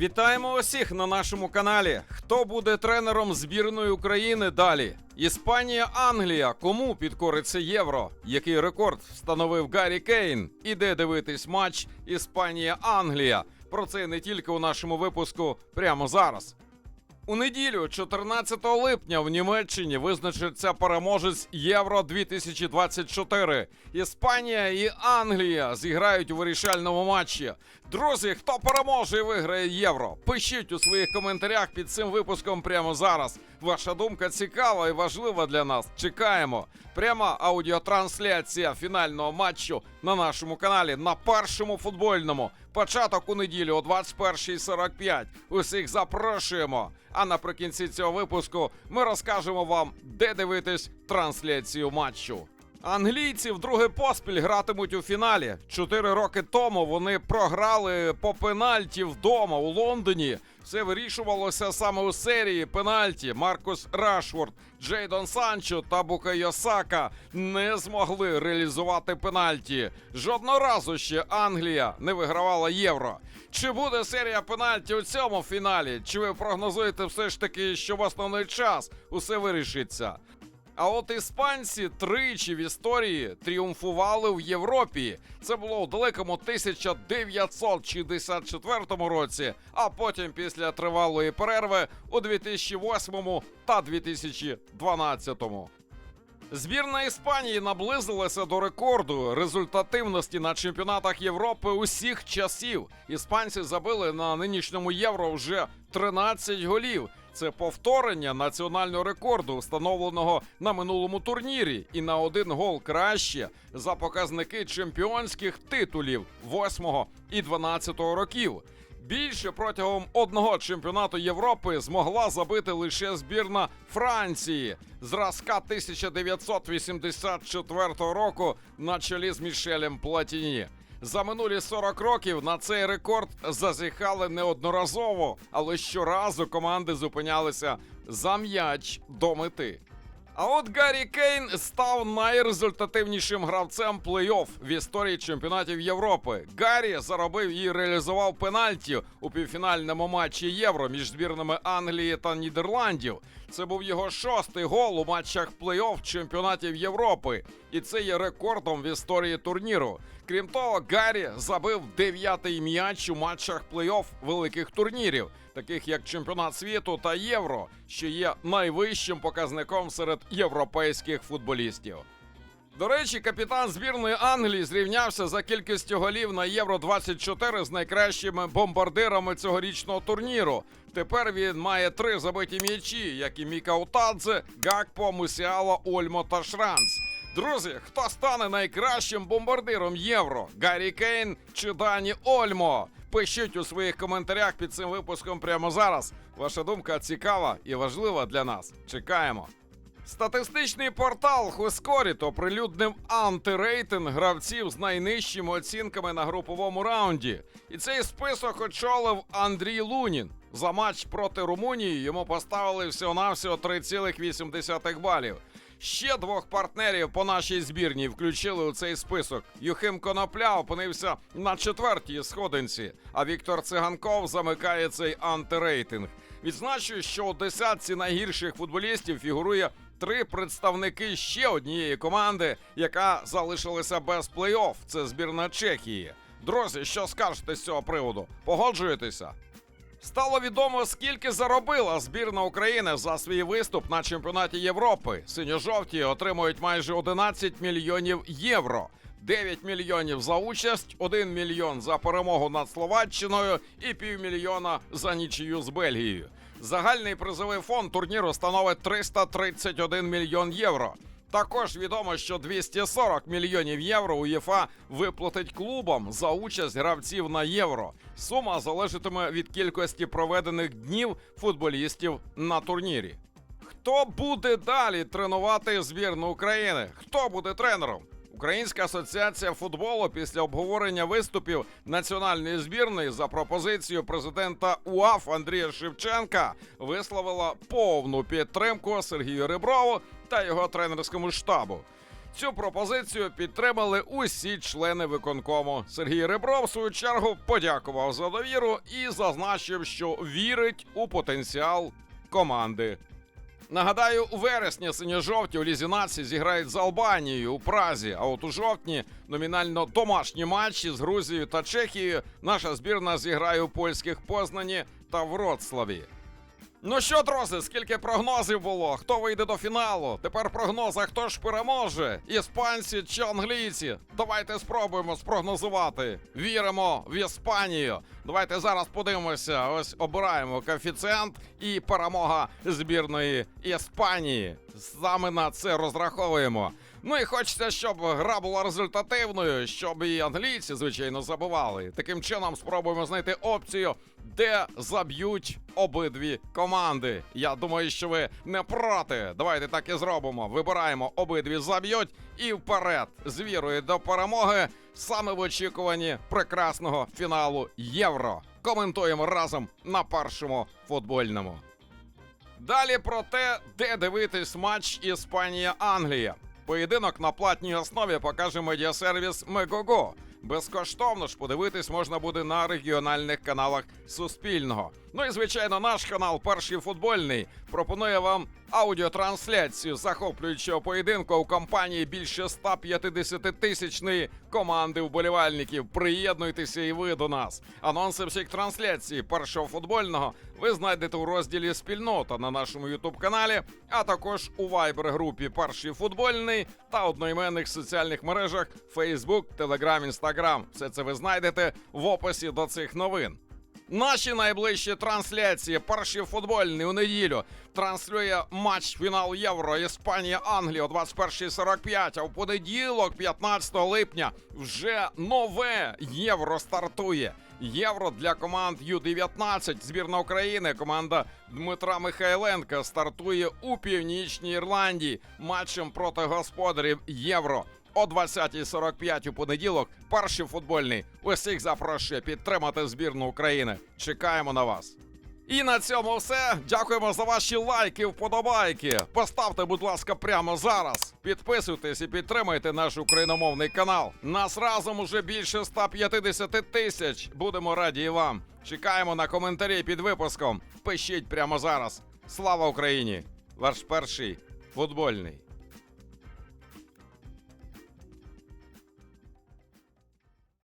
Вітаємо усіх на нашому каналі. Хто буде тренером збірної України далі? Іспанія, Англія. Кому підкориться євро? Який рекорд встановив Гаррі Кейн? Іде дивитись матч Іспанія-Англія. Про це не тільки у нашому випуску прямо зараз. У неділю, 14 липня, в Німеччині визначиться переможець Євро 2024. Іспанія і Англія зіграють у вирішальному матчі. Друзі, хто переможе і виграє євро? Пишіть у своїх коментарях під цим випуском прямо зараз. Ваша думка цікава і важлива для нас. Чекаємо. Пряма аудіотрансляція фінального матчу на нашому каналі на першому футбольному. Початок у неділю о 21.45. Усіх запрошуємо. А наприкінці цього випуску ми розкажемо вам, де дивитись трансляцію матчу. Англійці вдруге поспіль гратимуть у фіналі. Чотири роки тому вони програли по пенальті вдома у Лондоні. Все вирішувалося саме у серії пенальті. Маркус Рашфорд, Джейдон Санчо та Букайо Сака не змогли реалізувати пенальті. Жодного разу ще Англія не вигравала євро. Чи буде серія пенальті у цьому фіналі? Чи ви прогнозуєте все ж таки, що в основний час усе вирішиться? А от іспанці тричі в історії тріумфували в Європі. Це було у далекому 1964 році, а потім після тривалої перерви у 2008 та 2012. Збірна Іспанії наблизилася до рекорду результативності на чемпіонатах Європи усіх часів. Іспанці забили на нинішньому євро вже 13 голів. Це повторення національного рекорду, встановленого на минулому турнірі, і на один гол краще за показники чемпіонських титулів 8 і 12 років. Більше протягом одного чемпіонату Європи змогла забити лише збірна Франції зразка 1984 року на чолі з Мішелем Платіні. За минулі 40 років на цей рекорд зазіхали неодноразово, але щоразу команди зупинялися за м'яч до мети. А от Гаррі Кейн став найрезультативнішим гравцем плей-офф в історії чемпіонатів Європи. Гаррі заробив і реалізував пенальті у півфінальному матчі Євро між збірними Англії та Нідерландів. Це був його шостий гол у матчах плей-офф чемпіонатів Європи, і це є рекордом в історії турніру. Крім того, Гаррі забив дев'ятий м'яч у матчах плей-офф великих турнірів, таких як чемпіонат світу та євро, що є найвищим показником серед європейських футболістів. До речі, капітан збірної Англії зрівнявся за кількістю голів на Євро 24 з найкращими бомбардирами цьогорічного турніру. Тепер він має три забиті м'ячі, як і Міка Утадзе, Гакпо, Мусіала, Ольмо та Шранц. Друзі, хто стане найкращим бомбардиром Євро? Гаррі Кейн чи Дані Ольмо? Пишіть у своїх коментарях під цим випуском прямо зараз. Ваша думка цікава і важлива для нас. Чекаємо. Статистичний портал Хускоріт оприлюднив антирейтинг гравців з найнижчими оцінками на груповому раунді. І цей список очолив Андрій Лунін. За матч проти Румунії йому поставили всього-навсього 3,8 балів. Ще двох партнерів по нашій збірній включили у цей список. Юхим Конопля опинився на четвертій сходинці, а Віктор Циганков замикає цей антирейтинг. Відзначу, що у десятці найгірших футболістів фігурує три представники ще однієї команди, яка залишилася без плей-офф. Це збірна Чехії. Друзі, що скажете з цього приводу? Погоджуєтеся? Стало відомо, скільки заробила збірна України за свій виступ на чемпіонаті Європи. Синьо-жовті отримують майже 11 мільйонів євро. 9 мільйонів за участь, 1 мільйон за перемогу над Словаччиною і півмільйона за нічию з Бельгією. Загальний призовий фонд турніру становить 331 мільйон євро. Також відомо, що 240 мільйонів євро УЄФА виплатить клубам за участь гравців на євро. Сума залежатиме від кількості проведених днів футболістів на турнірі. Хто буде далі тренувати збірну України? Хто буде тренером? Українська асоціація футболу після обговорення виступів національної збірної за пропозицією президента УАФ Андрія Шевченка висловила повну підтримку Сергію Реброву та його тренерському штабу. Цю пропозицію підтримали усі члени виконкому. Сергій Ребров, в свою чергу, подякував за довіру і зазначив, що вірить у потенціал команди. Нагадаю, у вересні синьо-жовті у лізі нації зіграють з Албанією у Празі. А от у жовтні номінально домашні матчі з Грузією та Чехією наша збірна зіграє у польських Познані та Вроцлаві. Ну що, друзі, скільки прогнозів було? Хто вийде до фіналу? Тепер прогнози, хто ж переможе? Іспанці чи англійці? Давайте спробуємо спрогнозувати. Віримо в Іспанію. Давайте зараз подивимося. Ось обираємо коефіцієнт і перемога збірної Іспанії. Саме на це розраховуємо. Ну і хочеться, щоб гра була результативною, щоб і англійці, звичайно, забували. Таким чином спробуємо знайти опцію, де заб'ють обидві команди. Я думаю, що ви не проти. Давайте так і зробимо. Вибираємо обидві заб'ють і вперед з вірою до перемоги саме в очікуванні прекрасного фіналу Євро. Коментуємо разом на першому футбольному. Далі про те, де дивитись матч Іспанія-Англія. Поєдинок на платній основі покаже медіасервіс Мегого. Безкоштовно ж подивитись можна буде на регіональних каналах Суспільного. Ну і звичайно, наш канал Перший футбольний пропонує вам аудіотрансляцію захоплюючого поєдинку у компанії більше 150 тисячної команди вболівальників. Приєднуйтеся і ви до нас. Анонси всіх трансляцій першого футбольного ви знайдете у розділі спільнота на нашому ютуб каналі, а також у вайбер групі Перший футбольний та одноіменних соціальних мережах Facebook, Telegram, Instagram. Все це ви знайдете в описі до цих новин. Наші найближчі трансляції. Перший футбольний у неділю транслює матч фінал Євро Іспанія Англія о 21.45. А в понеділок, 15 липня, вже нове євро стартує. Євро для команд Ю-19. Збірна України. Команда Дмитра Михайленка стартує у північній Ірландії матчем проти господарів Євро. О 20.45 у понеділок перший футбольний усіх запрошує підтримати збірну України. Чекаємо на вас. І на цьому все. Дякуємо за ваші лайки, вподобайки. Поставте, будь ласка, прямо зараз. Підписуйтесь і підтримуйте наш україномовний канал. Нас разом уже більше 150 тисяч. Будемо раді і вам. Чекаємо на коментарі під випуском. Пишіть прямо зараз. Слава Україні! Ваш перший футбольний.